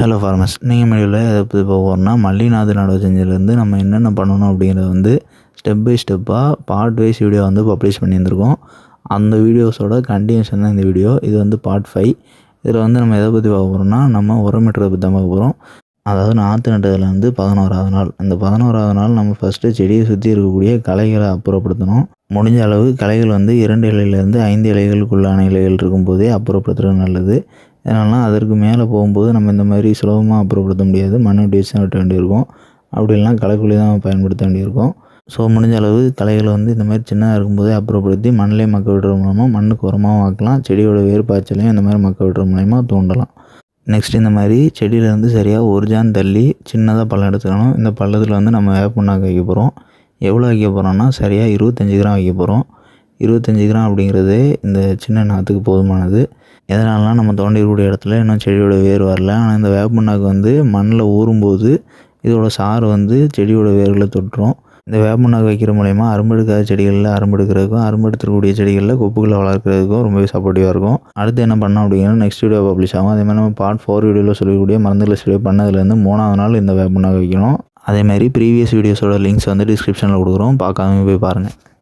Hello ஃபார்மஸ் நீங்கள் மீடியாவில் எதை பற்றி போக போகிறோம்னா மல்லிநாது நடவு செஞ்சதுலேருந்து நம்ம என்னென்ன பண்ணணும் அப்படிங்கிறத வந்து ஸ்டெப் பை ஸ்டெப்பாக பார்ட் வைஸ் வீடியோ வந்து பப்ளிஷ் பண்ணியிருந்திருக்கோம். அந்த வீடியோஸோட கண்டினியூஷன் தான் இந்த வீடியோ இது வந்து பார்ட் ஃபைவ் இதில் வந்து நம்ம எதை பற்றி பார்க்க போகிறோம்னா நம்ம உரமிட்டுறதை பற்றி தான் பார்க்க போகிறோம் அதாவது நாற்று நட்டதில் வந்து பதினோராவது நாள். இந்த பதினோராவது நாள் நம்ம ஃபஸ்ட்டு செடியை சுற்றி இருக்கக்கூடிய களைகளை அப்புறப்படுத்தணும். முடிஞ்ச அளவு களைகள் வந்து இரண்டு இலையிலேருந்து ஐந்து இலைகளுக்குள்ளான இலைகள் இருக்கும்போதே அப்புறப்படுத்துறது நல்லது. ஏன்னா அதற்கு மேலே போகும்போது நம்ம இந்த மாதிரி சுலபமாக அப்புறப்படுத்த முடியாது. மண்ணை வெட்டி விட்ட வேண்டியிருக்கும். அப்படி இல்லைனா களைக்குள்ளி தான் பயன்படுத்த வேண்டியிருக்கும். ஸோ முடிஞ்ச அளவு களைகளை வந்து இந்த மாதிரி சின்னதாக இருக்கும்போதே அப்புறப்படுத்தி மண்ணிலே மக்க விடுற மூலமாக மண்ணுக்கு உரமாகவும் ஆக்கலாம் செடியோட வேர் பாய்ச்சலையும் இந்த மாதிரி மக்க விடுற மூலயமா தூண்டலாம். நெக்ஸ்ட் இந்த மாதிரி செடியிலேருந்து சரியாக ஒரு ஜான் தள்ளி சின்னதாக பள்ளம் எடுத்துக்கணும். இந்த பள்ளத்தில் வந்து நம்ம வேப்பண்ணாக்கு வைக்க போகிறோம் எவ்வளோ வைக்க போகிறோம்னா சரியாக இருபத்தஞ்சி கிராம் வைக்க போகிறோம் இருபத்தஞ்சி கிராம் அப்படிங்கிறது இந்த சின்ன நாற்றுக்கு போதுமானது. எதனாலலாம் நம்ம தோண்டிக்கூடிய இடத்துல இன்னும் செடியோட வேர் வரல. ஆனால் இந்த வேப்பண்ணாக்கு வந்து மண்ணில் ஊறும்போது இதோட சாறு வந்து செடியோட வேர்களை தொட்டுரும். இந்த வேப்பண்ணாக்கு வைக்கிற மூலயமா அரும்பெடுக்காத செடிகளில் அரும்பெடுக்கிறதுக்கும் அரும்பெடுத்துக்கூடிய செடிகளில் கொப்புகளை வளர்க்குறதுக்கும் ரொம்பவே சப்போர்ட்டிவாக இருக்கும். அடுத்து என்ன பண்ணோம் அப்படிங்கிறது நெக்ஸ்ட் வீடியோ பப்ளிஷ் ஆகும். அதே மாதிரி நம்ம பார்ட் ஃபோர் வீடியோவில் சொல்லக்கூடிய மருந்துகளை ஸ்ப்ரே பண்ணதுலேருந்து மூணாவது நாள் இந்த வேப்பண்ணாக்கு வைக்கணும். அதே மாதிரி ப்ரீவியஸ் வீடியோஸோட லிங்க்ஸ் வந்து டிஸ்கிரிப்ஷனில் கொடுக்குறோம். பார்க்காம போய் பாருங்கள்